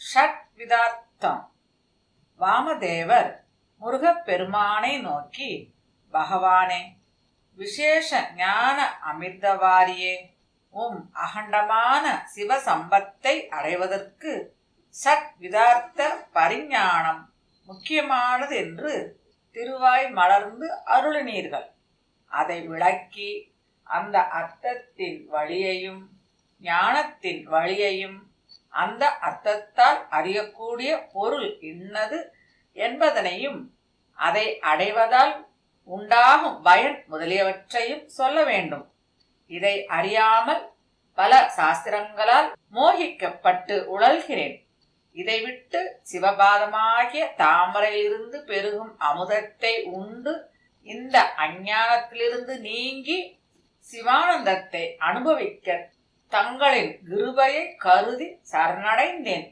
ஷட்விதார்த்தம். வாமதேவர் முருகப்பெருமானை நோக்கி பகவானே விசேஷ ஞான அமிர்தவாரியே உம் அகண்டமான சிவசம்பத்தை அடைவதற்கு சட் விதார்த்த பரிஞானம் முக்கியமானது என்று திருவாய் மலர்ந்து அருளினீர்கள். அதை விளக்கி அந்த அர்த்தத்தின் வழியையும் ஞானத்தின் வழியையும் அந்த அர்த்தத்தால் அறியக்கூடிய பொருள் இன்னது என்பதனையும் அதை அடைவதால் உண்டாகும் பயன் முதலியவற்றையும் சொல்ல வேண்டும். இதை அறியாமல் பல சாஸ்திரங்களால் மோகிக்கப்பட்டு உழல்கிறேன். இதை விட்டு சிவபாதமாகிய தாமரையிலிருந்து பெருகும் அமுதத்தை உண்டு இந்த அஞ்ஞானத்திலிருந்து நீங்கி சிவானந்தத்தை அனுபவிக்க தங்களின் கிருபையை கருதி சரணடைந்தேன்.